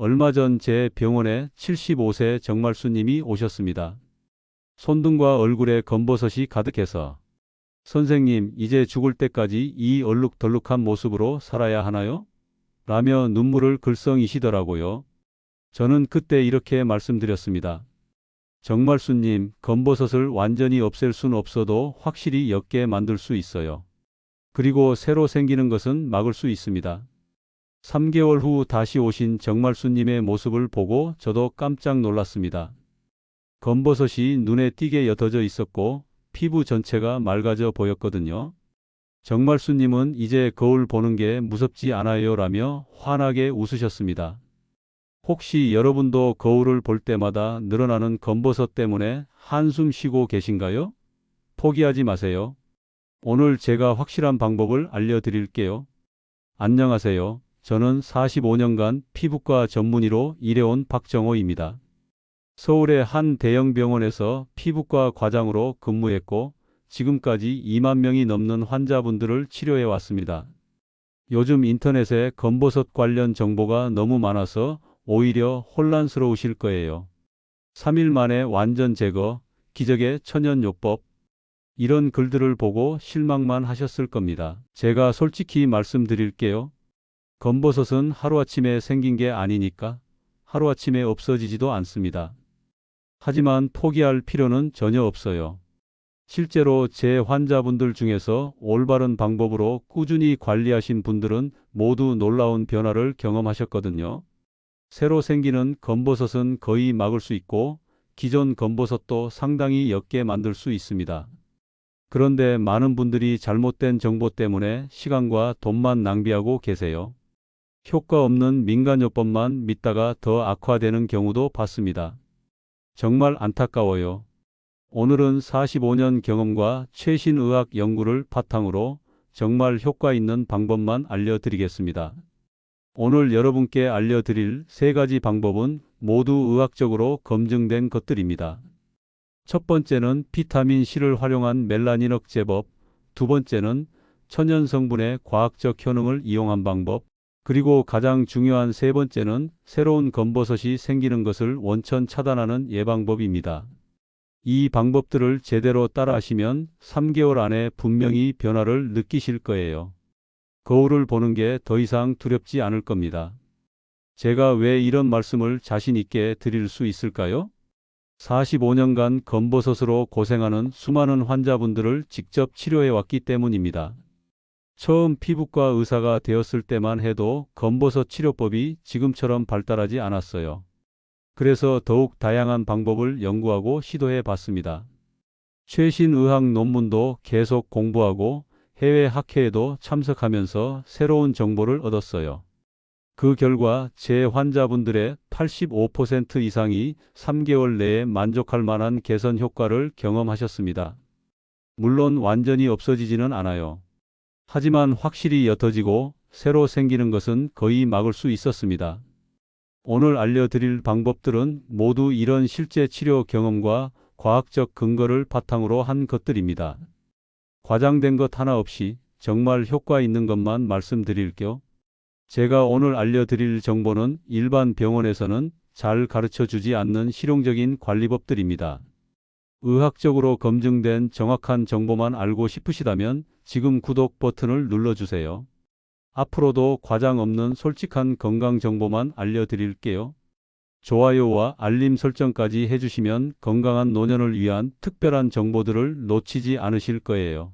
얼마 전 제 병원에 75세 정말수님이 오셨습니다. 손등과 얼굴에 검버섯이 가득해서 선생님, 이제 죽을 때까지 이 얼룩덜룩한 모습으로 살아야 하나요? 라며 눈물을 글썽이시더라고요. 저는 그때 이렇게 말씀드렸습니다. 정말수님, 검버섯을 완전히 없앨 순 없어도 확실히 옅게 만들 수 있어요. 그리고 새로 생기는 것은 막을 수 있습니다. 3개월 후 다시 오신 정말수님의 모습을 보고 저도 깜짝 놀랐습니다. 검버섯이 눈에 띄게 옅어져 있었고 피부 전체가 맑아져 보였거든요. 정말수님은 이제 거울 보는 게 무섭지 않아요 라며 환하게 웃으셨습니다. 혹시 여러분도 거울을 볼 때마다 늘어나는 검버섯 때문에 한숨 쉬고 계신가요? 포기하지 마세요. 오늘 제가 확실한 방법을 알려드릴게요. 안녕하세요. 저는 45년간 피부과 전문의로 일해온 박정호입니다. 서울의 한 대형 병원에서 피부과 과장으로 근무했고 지금까지 2만 명이 넘는 환자분들을 치료해 왔습니다. 요즘 인터넷에 검버섯 관련 정보가 너무 많아서 오히려 혼란스러우실 거예요. 3일 만에 완전 제거, 기적의 천연요법. 이런 글들을 보고 실망만 하셨을 겁니다. 제가 솔직히 말씀드릴게요. 검버섯은 하루아침에 생긴 게 아니니까 하루아침에 없어지지도 않습니다. 하지만 포기할 필요는 전혀 없어요. 실제로 제 환자분들 중에서 올바른 방법으로 꾸준히 관리하신 분들은 모두 놀라운 변화를 경험하셨거든요. 새로 생기는 검버섯은 거의 막을 수 있고 기존 검버섯도 상당히 옅게 만들 수 있습니다. 그런데 많은 분들이 잘못된 정보 때문에 시간과 돈만 낭비하고 계세요. 효과 없는 민간요법만 믿다가 더 악화되는 경우도 봤습니다. 정말 안타까워요. 오늘은 45년 경험과 최신 의학 연구를 바탕으로 정말 효과 있는 방법만 알려드리겠습니다. 오늘 여러분께 알려드릴 세 가지 방법은 모두 의학적으로 검증된 것들입니다. 첫 번째는 비타민 C를 활용한 멜라닌 억제법, 두 번째는 천연 성분의 과학적 효능을 이용한 방법, 그리고 가장 중요한 세 번째는 새로운 검버섯이 생기는 것을 원천 차단하는 예방법입니다. 이 방법들을 제대로 따라하시면 3개월 안에 분명히 변화를 느끼실 거예요. 거울을 보는 게 더 이상 두렵지 않을 겁니다. 제가 왜 이런 말씀을 자신 있게 드릴 수 있을까요? 45년간 검버섯으로 고생하는 수많은 환자분들을 직접 치료해 왔기 때문입니다. 처음 피부과 의사가 되었을 때만 해도 검버섯 치료법이 지금처럼 발달하지 않았어요. 그래서 더욱 다양한 방법을 연구하고 시도해 봤습니다. 최신 의학 논문도 계속 공부하고 해외 학회에도 참석하면서 새로운 정보를 얻었어요. 그 결과 제 환자분들의 85% 이상이 3개월 내에 만족할 만한 개선 효과를 경험하셨습니다. 물론 완전히 없어지지는 않아요. 하지만 확실히 옅어지고 새로 생기는 것은 거의 막을 수 있었습니다. 오늘 알려드릴 방법들은 모두 이런 실제 치료 경험과 과학적 근거를 바탕으로 한 것들입니다. 과장된 것 하나 없이 정말 효과 있는 것만 말씀드릴게요. 제가 오늘 알려드릴 정보는 일반 병원에서는 잘 가르쳐 주지 않는 실용적인 관리법들입니다. 의학적으로 검증된 정확한 정보만 알고 싶으시다면 지금 구독 버튼을 눌러주세요. 앞으로도 과장 없는 솔직한 건강 정보만 알려드릴게요. 좋아요와 알림 설정까지 해주시면 건강한 노년을 위한 특별한 정보들을 놓치지 않으실 거예요.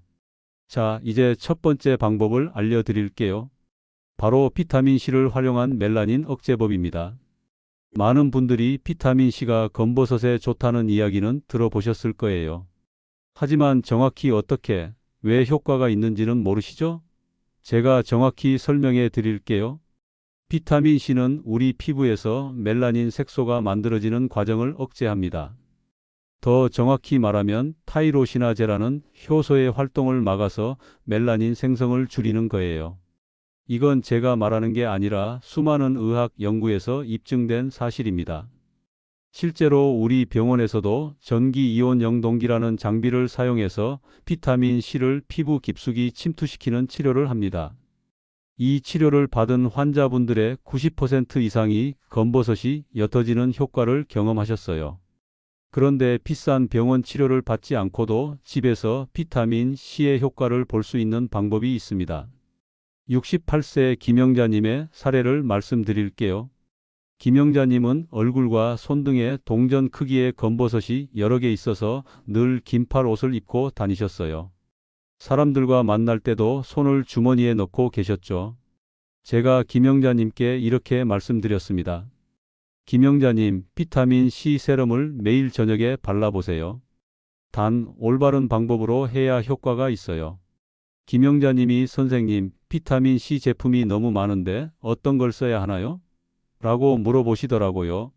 자, 이제 첫 번째 방법을 알려드릴게요. 바로 비타민C를 활용한 멜라닌 억제법입니다. 많은 분들이 비타민C가 검버섯에 좋다는 이야기는 들어보셨을 거예요. 하지만 정확히 어떻게, 왜 효과가 있는지는 모르시죠? 제가 정확히 설명해 드릴게요. 비타민C는 우리 피부에서 멜라닌 색소가 만들어지는 과정을 억제합니다. 더 정확히 말하면 타이로시나제라는 효소의 활동을 막아서 멜라닌 생성을 줄이는 거예요. 이건 제가 말하는 게 아니라 수많은 의학 연구에서 입증된 사실입니다. 실제로 우리 병원에서도 전기 이온 영동기라는 장비를 사용해서 비타민 C를 피부 깊숙이 침투시키는 치료를 합니다. 이 치료를 받은 환자분들의 90% 이상이 검버섯이 옅어지는 효과를 경험하셨어요. 그런데 비싼 병원 치료를 받지 않고도 집에서 비타민 C의 효과를 볼 수 있는 방법이 있습니다. 68세 김영자님의 사례를 말씀드릴게요. 김영자님은 얼굴과 손 등에 동전 크기의 검버섯이 여러 개 있어서 늘 긴팔 옷을 입고 다니셨어요. 사람들과 만날 때도 손을 주머니에 넣고 계셨죠. 제가 김영자님께 이렇게 말씀드렸습니다. 김영자님, 비타민 C 세럼을 매일 저녁에 발라보세요. 단, 올바른 방법으로 해야 효과가 있어요. 김영자님이 선생님, 비타민 C 제품이 너무 많은데 어떤 걸 써야 하나요? 라고 물어보시더라고요.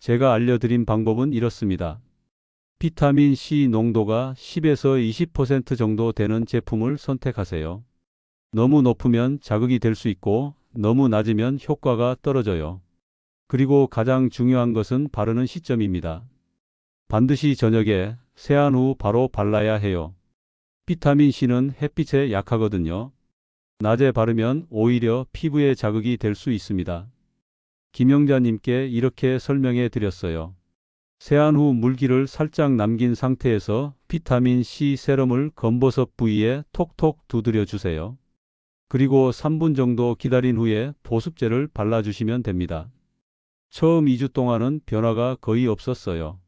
제가 알려드린 방법은 이렇습니다. 비타민 C 농도가 10에서 20% 정도 되는 제품을 선택하세요. 너무 높으면 자극이 될 수 있고 너무 낮으면 효과가 떨어져요. 그리고 가장 중요한 것은 바르는 시점입니다. 반드시 저녁에 세안 후 바로 발라야 해요. 비타민 C는 햇빛에 약하거든요. 낮에 바르면 오히려 피부에 자극이 될 수 있습니다. 김영자님께 이렇게 설명해 드렸어요. 세안 후 물기를 살짝 남긴 상태에서 비타민 C 세럼을 검버섯 부위에 톡톡 두드려 주세요. 그리고 3분 정도 기다린 후에 보습제를 발라주시면 됩니다. 처음 2주 동안은 변화가 거의 없었어요.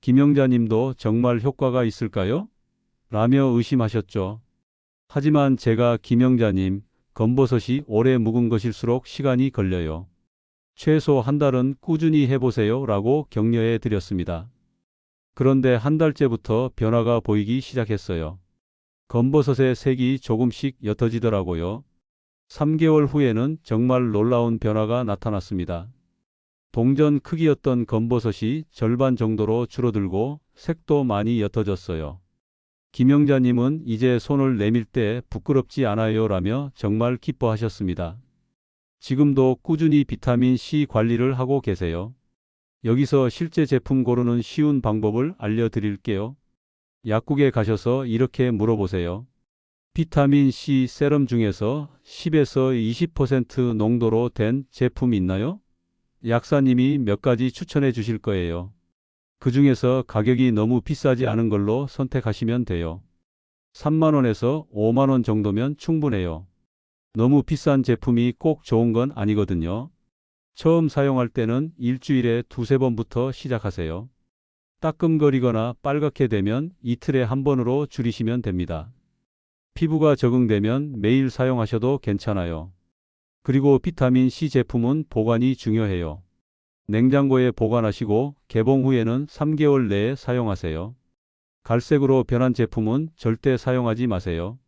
김영자님도 정말 효과가 있을까요? 라며 의심하셨죠. 하지만 제가 김영자님, 검버섯이 오래 묵은 것일수록 시간이 걸려요. 최소 한 달은 꾸준히 해보세요 라고 격려해 드렸습니다. 그런데 한 달째부터 변화가 보이기 시작했어요. 검버섯의 색이 조금씩 옅어지더라고요. 3개월 후에는 정말 놀라운 변화가 나타났습니다. 동전 크기였던 검버섯이 절반 정도로 줄어들고 색도 많이 옅어졌어요. 김영자님은 이제 손을 내밀 때 부끄럽지 않아요 라며 정말 기뻐하셨습니다. 지금도 꾸준히 비타민 C 관리를 하고 계세요. 여기서 실제 제품 고르는 쉬운 방법을 알려드릴게요. 약국에 가셔서 이렇게 물어보세요. 비타민 C 세럼 중에서 10에서 20% 농도로 된 제품 있나요? 약사님이 몇 가지 추천해 주실 거예요. 그 중에서 가격이 너무 비싸지 않은 걸로 선택하시면 돼요. 3만원에서 5만원 정도면 충분해요. 너무 비싼 제품이 꼭 좋은 건 아니거든요. 처음 사용할 때는 일주일에 두세 번부터 시작하세요. 따끔거리거나 빨갛게 되면 이틀에 한 번으로 줄이시면 됩니다. 피부가 적응되면 매일 사용하셔도 괜찮아요. 그리고 비타민 C 제품은 보관이 중요해요. 냉장고에 보관하시고 개봉 후에는 3개월 내에 사용하세요. 갈색으로 변한 제품은 절대 사용하지 마세요.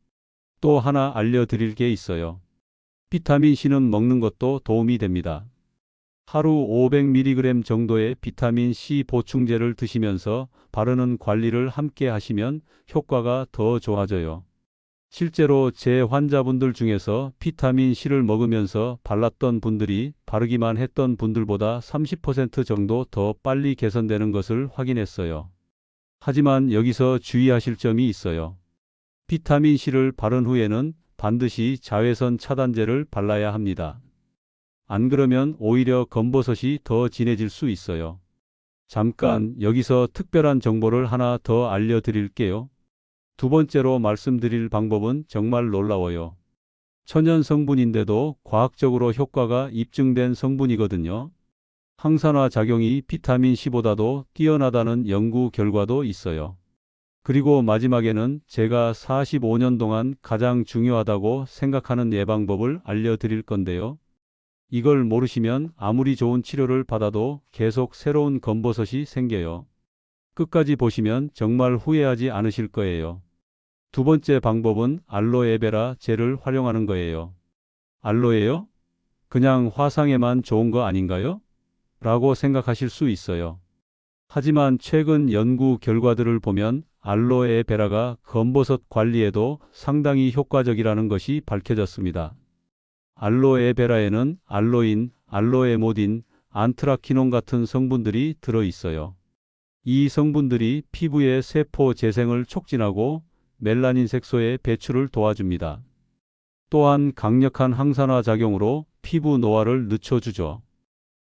또 하나 알려드릴 게 있어요. 비타민 C는 먹는 것도 도움이 됩니다. 하루 500mg 정도의 비타민 C 보충제를 드시면서 바르는 관리를 함께 하시면 효과가 더 좋아져요. 실제로 제 환자분들 중에서 비타민 C를 먹으면서 발랐던 분들이 바르기만 했던 분들보다 30% 정도 더 빨리 개선되는 것을 확인했어요. 하지만 여기서 주의하실 점이 있어요. 비타민 C를 바른 후에는 반드시 자외선 차단제를 발라야 합니다. 안 그러면 오히려 검버섯이 더 진해질 수 있어요. 잠깐 여기서 특별한 정보를 하나 더 알려드릴게요. 두 번째로 말씀드릴 방법은 정말 놀라워요. 천연 성분인데도 과학적으로 효과가 입증된 성분이거든요. 항산화 작용이 비타민 C보다도 뛰어나다는 연구 결과도 있어요. 그리고 마지막에는 제가 45년 동안 가장 중요하다고 생각하는 예방법을 알려드릴 건데요. 이걸 모르시면 아무리 좋은 치료를 받아도 계속 새로운 검버섯이 생겨요. 끝까지 보시면 정말 후회하지 않으실 거예요. 두 번째 방법은 알로에베라 젤을 활용하는 거예요. 알로에요? 그냥 화상에만 좋은 거 아닌가요? 라고 생각하실 수 있어요. 하지만 최근 연구 결과들을 보면 알로에베라가 검버섯 관리에도 상당히 효과적이라는 것이 밝혀졌습니다. 알로에베라에는 알로인, 알로에모딘, 안트라키논 같은 성분들이 들어 있어요. 이 성분들이 피부의 세포 재생을 촉진하고 멜라닌 색소의 배출을 도와줍니다. 또한 강력한 항산화 작용으로 피부 노화를 늦춰주죠.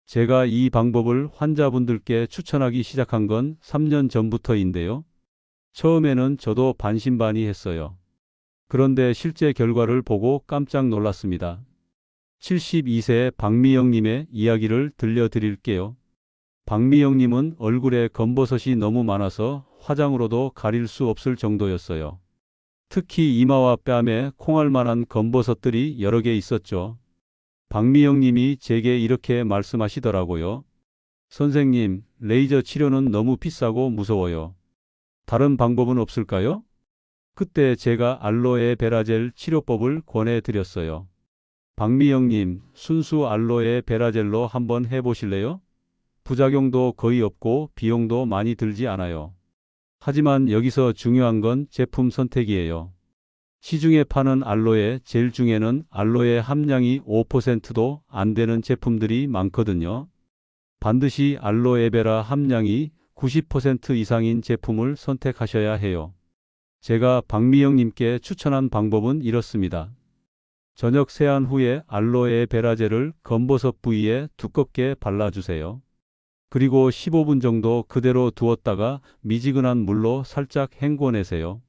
제가 이 방법을 환자분들께 추천하기 시작한 건 3년 전부터인데요. 처음에는 저도 반신반의 했어요. 그런데 실제 결과를 보고 깜짝 놀랐습니다. 72세 박미영님의 이야기를 들려드릴게요. 박미영님은 얼굴에 검버섯이 너무 많아서 화장으로도 가릴 수 없을 정도였어요. 특히 이마와 뺨에 콩알 만한 검버섯들이 여러 개 있었죠. 박미영 님이 제게 이렇게 말씀하시더라고요. 선생님, 레이저 치료는 너무 비싸고 무서워요. 다른 방법은 없을까요? 그때 제가 알로에 베라젤 치료법을 권해드렸어요. 박미영님, 순수 알로에 베라젤로 한번 해보실래요? 부작용도 거의 없고 비용도 많이 들지 않아요. 하지만 여기서 중요한 건 제품 선택이에요. 시중에 파는 알로에 젤 중에는 알로에 함량이 5%도 안 되는 제품들이 많거든요. 반드시 알로에베라 함량이 90% 이상인 제품을 선택하셔야 해요. 제가 박미영님께 추천한 방법은 이렇습니다. 저녁 세안 후에 알로에 베라젤을 검버섯 부위에 두껍게 발라주세요. 그리고 15분 정도 그대로 두었다가 미지근한 물로 살짝 헹궈내세요.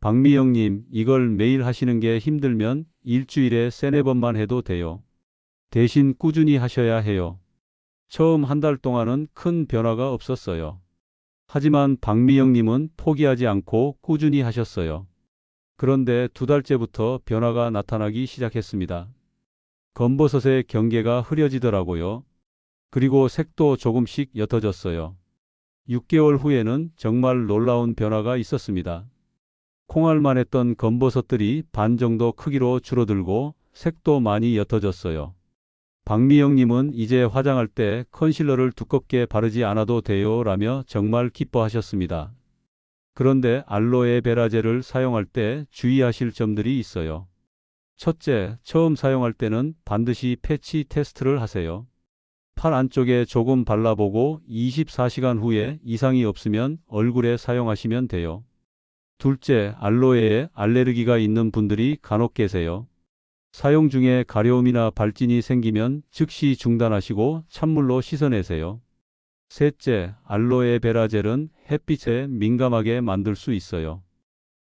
박미영님, 이걸 매일 하시는 게 힘들면 일주일에 세네 번만 해도 돼요. 대신 꾸준히 하셔야 해요. 처음 한 달 동안은 큰 변화가 없었어요. 하지만 박미영님은 포기하지 않고 꾸준히 하셨어요. 그런데 두 달째부터 변화가 나타나기 시작했습니다. 검버섯의 경계가 흐려지더라고요. 그리고 색도 조금씩 옅어졌어요. 6개월 후에는 정말 놀라운 변화가 있었습니다. 콩알만 했던 검버섯들이 반 정도 크기로 줄어들고 색도 많이 옅어졌어요. 박미영님은 이제 화장할 때 컨실러를 두껍게 바르지 않아도 돼요 라며 정말 기뻐하셨습니다. 그런데 알로에 베라젤을 사용할 때 주의하실 점들이 있어요. 첫째, 처음 사용할 때는 반드시 패치 테스트를 하세요. 팔 안쪽에 조금 발라보고 24시간 후에 이상이 없으면 얼굴에 사용하시면 돼요. 둘째, 알로에에 알레르기가 있는 분들이 간혹 계세요. 사용 중에 가려움이나 발진이 생기면 즉시 중단하시고 찬물로 씻어내세요. 셋째, 알로에 베라젤은 햇빛에 민감하게 만들 수 있어요.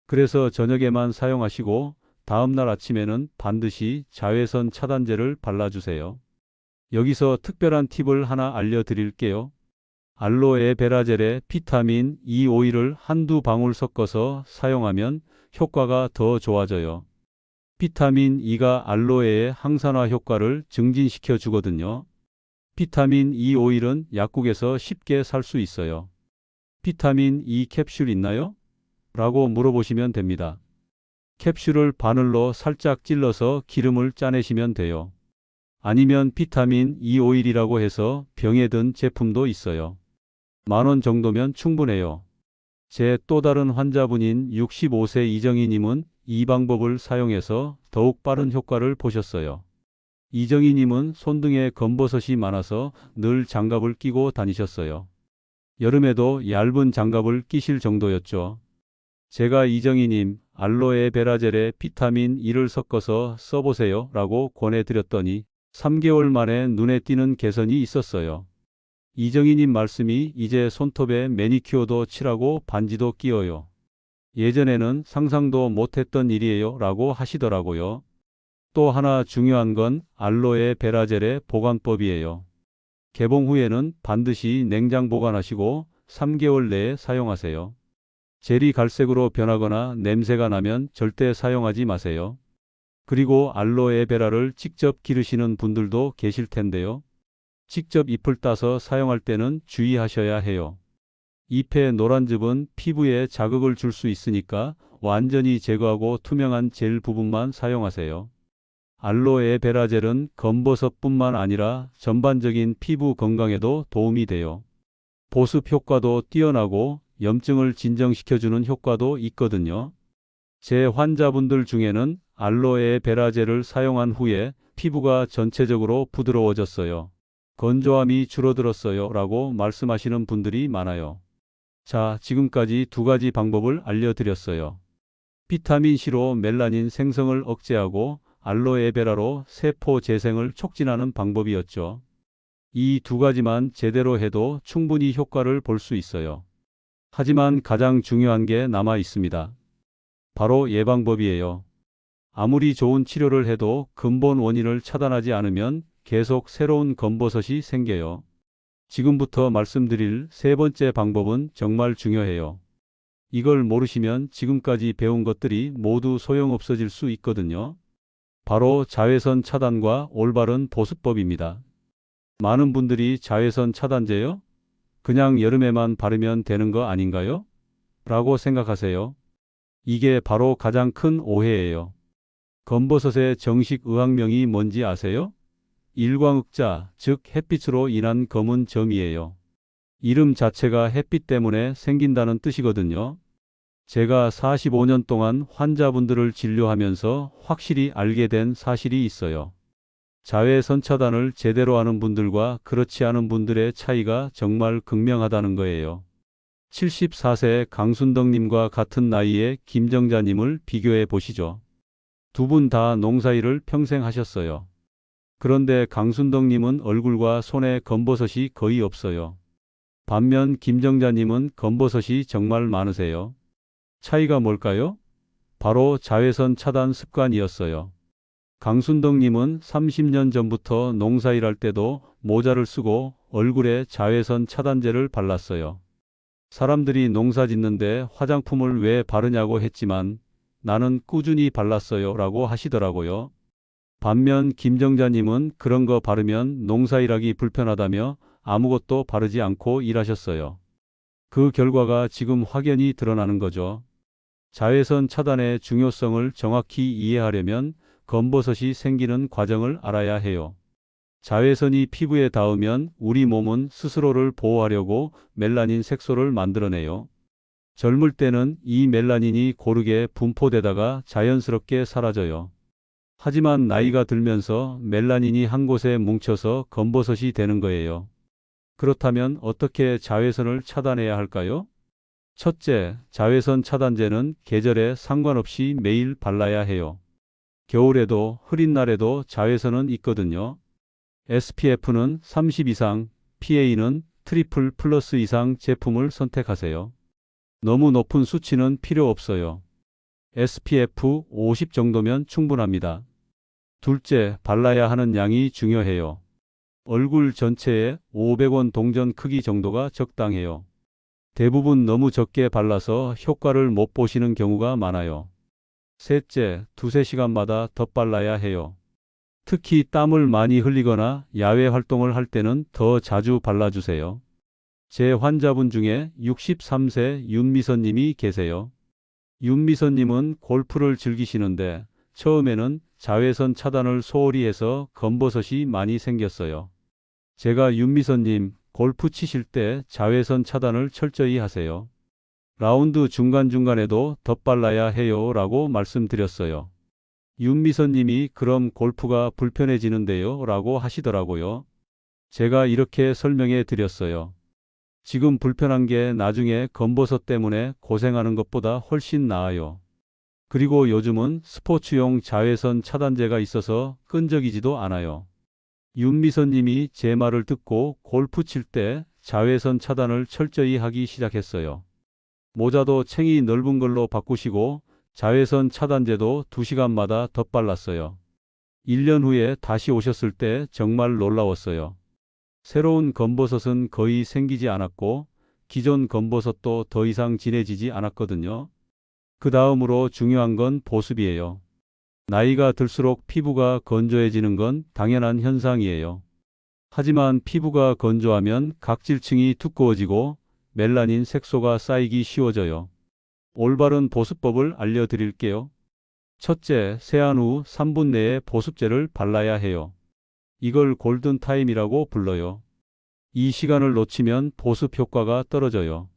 그래서 저녁에만 사용하시고 다음날 아침에는 반드시 자외선 차단제를 발라주세요. 여기서 특별한 팁을 하나 알려드릴게요. 알로에 베라젤에 비타민 E 오일을 한두 방울 섞어서 사용하면 효과가 더 좋아져요. 비타민 E가 알로에의 항산화 효과를 증진시켜 주거든요. 비타민 E 오일은 약국에서 쉽게 살 수 있어요. 비타민 E 캡슐 있나요? 라고 물어보시면 됩니다. 캡슐을 바늘로 살짝 찔러서 기름을 짜내시면 돼요. 아니면 비타민 E 오일이라고 해서 병에 든 제품도 있어요. 만원 정도면 충분해요. 제 또 다른 환자분인 65세 이정희님은 이 방법을 사용해서 더욱 빠른 효과를 보셨어요. 이정희님은 손등에 검버섯이 많아서 늘 장갑을 끼고 다니셨어요. 여름에도 얇은 장갑을 끼실 정도였죠. 제가 이정희님 알로에 베라젤에 비타민 E를 섞어서 써보세요 라고 권해드렸더니 3개월 만에 눈에 띄는 개선이 있었어요. 이정희님 말씀이 이제 손톱에 매니큐어도 칠하고 반지도 끼워요. 예전에는 상상도 못했던 일이에요 라고 하시더라고요. 또 하나 중요한 건 알로에 베라젤의 보관법이에요. 개봉 후에는 반드시 냉장 보관하시고 3개월 내에 사용하세요. 젤이 갈색으로 변하거나 냄새가 나면 절대 사용하지 마세요. 그리고 알로에 베라를 직접 기르시는 분들도 계실 텐데요. 직접 잎을 따서 사용할 때는 주의하셔야 해요. 잎의 노란즙은 피부에 자극을 줄 수 있으니까 완전히 제거하고 투명한 젤 부분만 사용하세요. 알로에 베라젤은 검버섯뿐만 아니라 전반적인 피부 건강에도 도움이 돼요. 보습 효과도 뛰어나고 염증을 진정시켜주는 효과도 있거든요. 제 환자분들 중에는 알로에 베라젤을 사용한 후에 피부가 전체적으로 부드러워졌어요. 건조함이 줄어들었어요. 라고 말씀하시는 분들이 많아요. 자, 지금까지 두 가지 방법을 알려드렸어요. 비타민C로 멜라닌 생성을 억제하고 알로에베라로 세포 재생을 촉진하는 방법이었죠. 이 두 가지만 제대로 해도 충분히 효과를 볼 수 있어요. 하지만 가장 중요한 게 남아 있습니다. 바로 예방법이에요. 아무리 좋은 치료를 해도 근본 원인을 차단하지 않으면 계속 새로운 검버섯이 생겨요. 지금부터 말씀드릴 세 번째 방법은 정말 중요해요. 이걸 모르시면 지금까지 배운 것들이 모두 소용없어질 수 있거든요. 바로 자외선 차단과 올바른 보습법입니다. 많은 분들이 자외선 차단제요? 그냥 여름에만 바르면 되는 거 아닌가요? 라고 생각하세요. 이게 바로 가장 큰 오해예요. 검버섯의 정식 의학명이 뭔지 아세요? 일광흑자, 즉 햇빛으로 인한 검은 점이에요. 이름 자체가 햇빛 때문에 생긴다는 뜻이거든요. 제가 45년 동안 환자분들을 진료하면서 확실히 알게 된 사실이 있어요. 자외 선 차단을 제대로 하는 분들과 그렇지 않은 분들의 차이가 정말 극명하다는 거예요. 74세 강순덕님과 같은 나이의 김정자님을 비교해 보시죠. 두 분 다 농사일을 평생 하셨어요. 그런데 강순덕님은 얼굴과 손에 검버섯이 거의 없어요. 반면 김정자님은 검버섯이 정말 많으세요. 차이가 뭘까요? 바로 자외선 차단 습관이었어요. 강순덕님은 30년 전부터 농사일 할 때도 모자를 쓰고 얼굴에 자외선 차단제를 발랐어요. 사람들이 농사 짓는데 화장품을 왜 바르냐고 했지만 나는 꾸준히 발랐어요 라고 하시더라고요. 반면 김정자님은 그런 거 바르면 농사일하기 불편하다며 아무것도 바르지 않고 일하셨어요. 그 결과가 지금 확연히 드러나는 거죠. 자외선 차단의 중요성을 정확히 이해하려면 검버섯이 생기는 과정을 알아야 해요. 자외선이 피부에 닿으면 우리 몸은 스스로를 보호하려고 멜라닌 색소를 만들어내요. 젊을 때는 이 멜라닌이 고르게 분포되다가 자연스럽게 사라져요. 하지만 나이가 들면서 멜라닌이 한 곳에 뭉쳐서 검버섯이 되는 거예요. 그렇다면 어떻게 자외선을 차단해야 할까요? 첫째, 자외선 차단제는 계절에 상관없이 매일 발라야 해요. 겨울에도 흐린 날에도 자외선은 있거든요. SPF는 30 이상, PA는 트리플 플러스 이상 제품을 선택하세요. 너무 높은 수치는 필요 없어요. SPF 50 정도면 충분합니다. 둘째, 발라야 하는 양이 중요해요. 얼굴 전체에 500원 동전 크기 정도가 적당해요. 대부분 너무 적게 발라서 효과를 못 보시는 경우가 많아요. 셋째, 두세 시간마다 덧발라야 해요. 특히 땀을 많이 흘리거나 야외 활동을 할 때는 더 자주 발라주세요. 제 환자분 중에 63세 윤미선님이 계세요. 윤미선님은 골프를 즐기시는데 처음에는 자외선 차단을 소홀히 해서 검버섯이 많이 생겼어요. 제가 윤미선님 골프 치실 때 자외선 차단을 철저히 하세요. 라운드 중간중간에도 덧발라야 해요 라고 말씀드렸어요. 윤미선님이 그럼 골프가 불편해지는데요 라고 하시더라고요. 제가 이렇게 설명해 드렸어요. 지금 불편한 게 나중에 검버섯 때문에 고생하는 것보다 훨씬 나아요. 그리고 요즘은 스포츠용 자외선 차단제가 있어서 끈적이지도 않아요. 윤미선님이 제 말을 듣고 골프 칠 때 자외선 차단을 철저히 하기 시작했어요. 모자도 챙이 넓은 걸로 바꾸시고 자외선 차단제도 2시간마다 덧발랐어요. 1년 후에 다시 오셨을 때 정말 놀라웠어요. 새로운 검버섯은 거의 생기지 않았고 기존 검버섯도 더 이상 진해지지 않았거든요. 그 다음으로 중요한 건 보습이에요. 나이가 들수록 피부가 건조해지는 건 당연한 현상이에요. 하지만 피부가 건조하면 각질층이 두꺼워지고 멜라닌 색소가 쌓이기 쉬워져요. 올바른 보습법을 알려드릴게요. 첫째, 세안 후 3분 내에 보습제를 발라야 해요. 이걸 골든타임이라고 불러요. 이 시간을 놓치면 보습 효과가 떨어져요.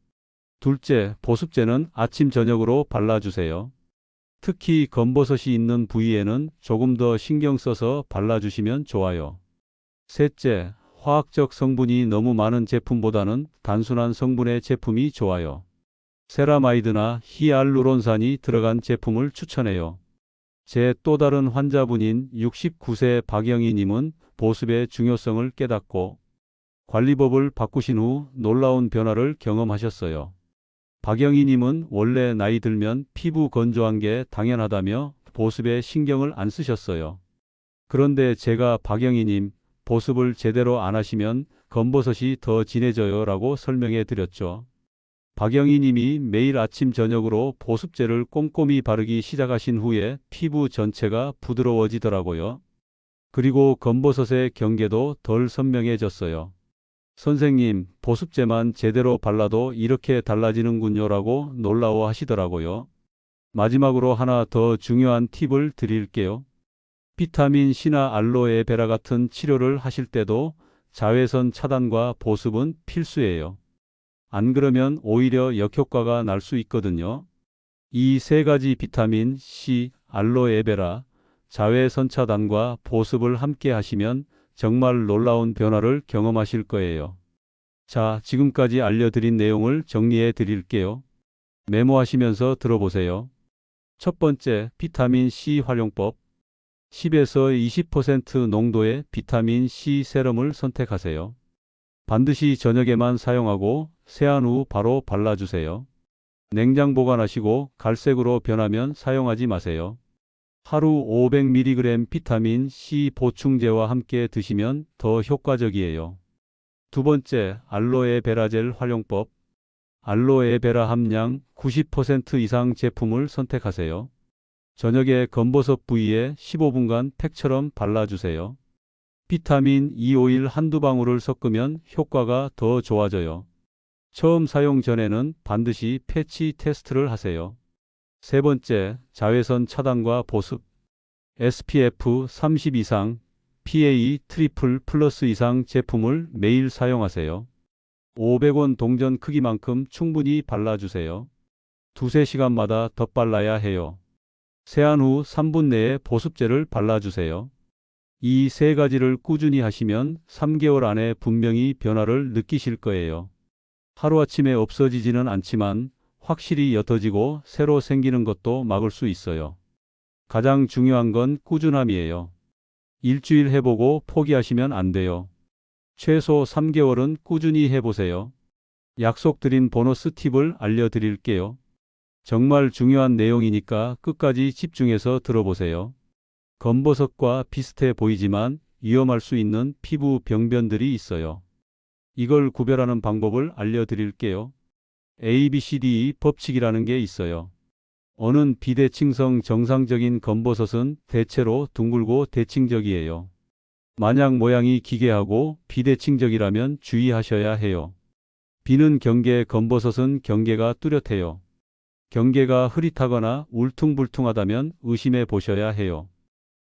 둘째, 보습제는 아침, 저녁으로 발라주세요. 특히 검버섯이 있는 부위에는 조금 더 신경 써서 발라주시면 좋아요. 셋째, 화학적 성분이 너무 많은 제품보다는 단순한 성분의 제품이 좋아요. 세라마이드나 히알루론산이 들어간 제품을 추천해요. 제 또 다른 환자분인 69세 박영희님은 보습의 중요성을 깨닫고 관리법을 바꾸신 후 놀라운 변화를 경험하셨어요. 박영희님은 원래 나이 들면 피부 건조한 게 당연하다며 보습에 신경을 안 쓰셨어요. 그런데 제가 박영희님 보습을 제대로 안 하시면 검버섯이 더 진해져요 라고 설명해 드렸죠. 박영희 님이 매일 아침 저녁으로 보습제를 꼼꼼히 바르기 시작하신 후에 피부 전체가 부드러워지더라고요. 그리고 검버섯의 경계도 덜 선명해졌어요. 선생님, 보습제만 제대로 발라도 이렇게 달라지는군요 라고 놀라워 하시더라고요. 마지막으로 하나 더 중요한 팁을 드릴게요. 비타민 C나 알로에 베라 같은 치료를 하실 때도 자외선 차단과 보습은 필수예요. 안 그러면 오히려 역효과가 날 수 있거든요. 이 세 가지 비타민 C, 알로에베라, 자외선 차단과 보습을 함께 하시면 정말 놀라운 변화를 경험하실 거예요. 자, 지금까지 알려드린 내용을 정리해 드릴게요. 메모하시면서 들어보세요. 첫 번째, 비타민 C 활용법. 10에서 20% 농도의 비타민 C 세럼을 선택하세요. 반드시 저녁에만 사용하고 세안 후 바로 발라주세요. 냉장 보관하시고 갈색으로 변하면 사용하지 마세요. 하루 500mg 비타민 C 보충제와 함께 드시면 더 효과적이에요. 두 번째, 알로에 베라젤 활용법. 알로에 베라 함량 90% 이상 제품을 선택하세요. 저녁에 검버섯 부위에 15분간 팩처럼 발라주세요. 비타민 E 오일 한두 방울을 섞으면 효과가 더 좋아져요. 처음 사용 전에는 반드시 패치 테스트를 하세요. 세 번째, 자외선 차단과 보습. SPF 30 이상, PA 트리플 플러스 이상 제품을 매일 사용하세요. 500원 동전 크기만큼 충분히 발라주세요. 두세 시간마다 덧발라야 해요. 세안 후 3분 내에 보습제를 발라주세요. 이 세 가지를 꾸준히 하시면 3개월 안에 분명히 변화를 느끼실 거예요. 하루아침에 없어지지는 않지만 확실히 옅어지고 새로 생기는 것도 막을 수 있어요. 가장 중요한 건 꾸준함이에요. 일주일 해보고 포기하시면 안 돼요. 최소 3개월은 꾸준히 해보세요. 약속드린 보너스 팁을 알려드릴게요. 정말 중요한 내용이니까 끝까지 집중해서 들어보세요. 검버섯과 비슷해 보이지만 위험할 수 있는 피부 병변들이 있어요. 이걸 구별하는 방법을 알려드릴게요. ABCD 법칙이라는 게 있어요. 어는 비대칭성 정상적인 검버섯은 대체로 둥글고 대칭적이에요. 만약 모양이 기괴하고 비대칭적이라면 주의하셔야 해요. 비는 경계 검버섯은 경계가 뚜렷해요. 경계가 흐릿하거나 울퉁불퉁하다면 의심해 보셔야 해요.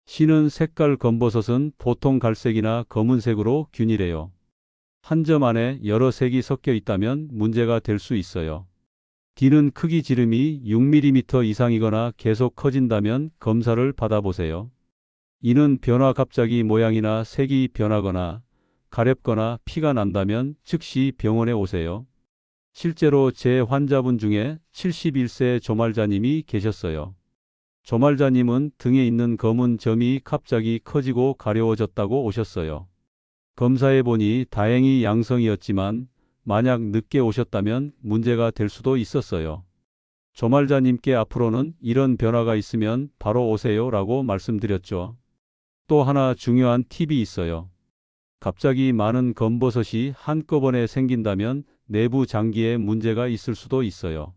신은 색깔 검버섯은 보통 갈색이나 검은색으로 균일해요. 한 점 안에 여러 색이 섞여 있다면 문제가 될 수 있어요. D는 크기 지름이 6mm 이상이거나 계속 커진다면 검사를 받아보세요. 이는 변화 갑자기 모양이나 색이 변하거나 가렵거나 피가 난다면 즉시 병원에 오세요. 실제로 제 환자분 중에 71세 조말자님이 계셨어요. 조말자님은 등에 있는 검은 점이 갑자기 커지고 가려워졌다고 오셨어요. 검사해 보니 다행히 양성이었지만 만약 늦게 오셨다면 문제가 될 수도 있었어요. 조말자님께 앞으로는 이런 변화가 있으면 바로 오세요 라고 말씀드렸죠. 또 하나 중요한 팁이 있어요. 갑자기 많은 검버섯이 한꺼번에 생긴다면 내부 장기에 문제가 있을 수도 있어요.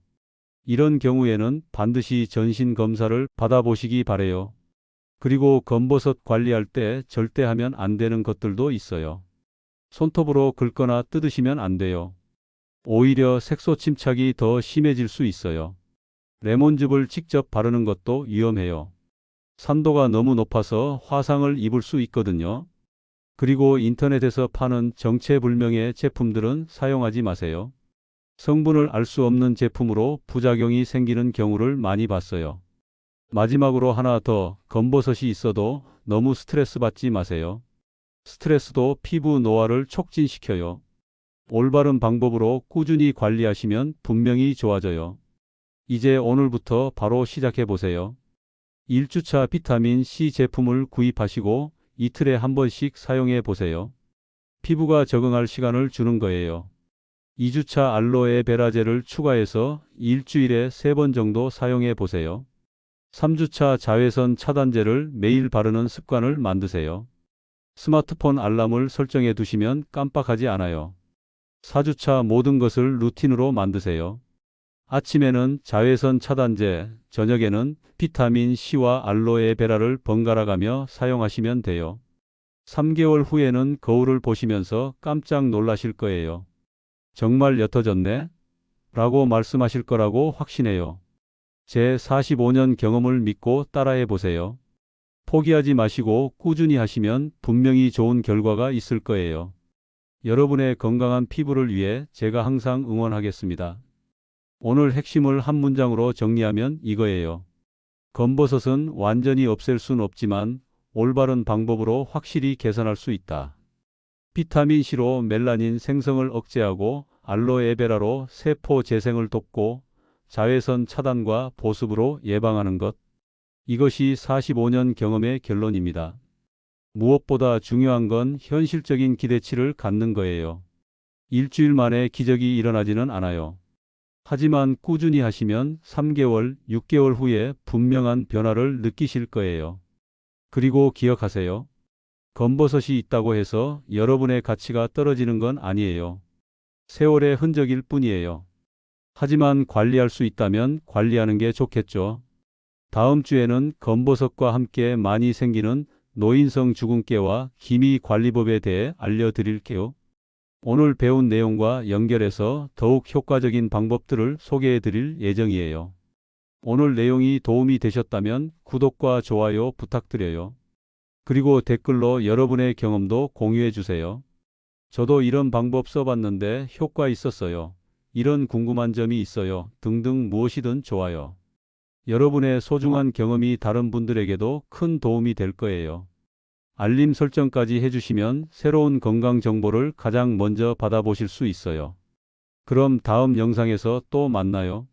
이런 경우에는 반드시 전신 검사를 받아보시기 바래요. 그리고 검버섯 관리할 때 절대 하면 안 되는 것들도 있어요. 손톱으로 긁거나 뜯으시면 안 돼요. 오히려 색소 침착이 더 심해질 수 있어요. 레몬즙을 직접 바르는 것도 위험해요. 산도가 너무 높아서 화상을 입을 수 있거든요. 그리고 인터넷에서 파는 정체불명의 제품들은 사용하지 마세요. 성분을 알 수 없는 제품으로 부작용이 생기는 경우를 많이 봤어요. 마지막으로 하나 더 검버섯이 있어도 너무 스트레스 받지 마세요. 스트레스도 피부 노화를 촉진시켜요. 올바른 방법으로 꾸준히 관리하시면 분명히 좋아져요. 이제 오늘부터 바로 시작해 보세요. 1주차 비타민 C 제품을 구입하시고 이틀에 한 번씩 사용해 보세요. 피부가 적응할 시간을 주는 거예요. 2주차 알로에 베라젤을 추가해서 일주일에 3번 정도 사용해 보세요. 3주차 자외선 차단제를 매일 바르는 습관을 만드세요. 스마트폰 알람을 설정해 두시면 깜빡하지 않아요. 4주차 모든 것을 루틴으로 만드세요. 아침에는 자외선 차단제, 저녁에는 비타민 C와 알로에 베라를 번갈아 가며 사용하시면 돼요. 3개월 후에는 거울을 보시면서 깜짝 놀라실 거예요. 정말 옅어졌네? 라고 말씀하실 거라고 확신해요. 제 45년 경험을 믿고 따라해 보세요. 포기하지 마시고 꾸준히 하시면 분명히 좋은 결과가 있을 거예요. 여러분의 건강한 피부를 위해 제가 항상 응원하겠습니다. 오늘 핵심을 한 문장으로 정리하면 이거예요. 검버섯은 완전히 없앨 순 없지만 올바른 방법으로 확실히 개선할 수 있다. 비타민C로 멜라닌 생성을 억제하고 알로에베라로 세포 재생을 돕고 자외선 차단과 보습으로 예방하는 것. 이것이 45년 경험의 결론입니다. 무엇보다 중요한 건 현실적인 기대치를 갖는 거예요. 일주일 만에 기적이 일어나지는 않아요. 하지만 꾸준히 하시면 3개월, 6개월 후에 분명한 변화를 느끼실 거예요. 그리고 기억하세요. 검버섯이 있다고 해서 여러분의 가치가 떨어지는 건 아니에요. 세월의 흔적일 뿐이에요. 하지만 관리할 수 있다면 관리하는 게 좋겠죠. 다음 주에는 검버섯과 함께 많이 생기는 노인성 주근깨와 기미 관리법에 대해 알려드릴게요. 오늘 배운 내용과 연결해서 더욱 효과적인 방법들을 소개해 드릴 예정이에요. 오늘 내용이 도움이 되셨다면 구독과 좋아요 부탁드려요. 그리고 댓글로 여러분의 경험도 공유해 주세요. 저도 이런 방법 써봤는데 효과 있었어요. 이런 궁금한 점이 있어요. 등등 무엇이든 좋아요. 여러분의 소중한 경험이 다른 분들에게도 큰 도움이 될 거예요. 알림 설정까지 해주시면 새로운 건강 정보를 가장 먼저 받아보실 수 있어요. 그럼 다음 영상에서 또 만나요.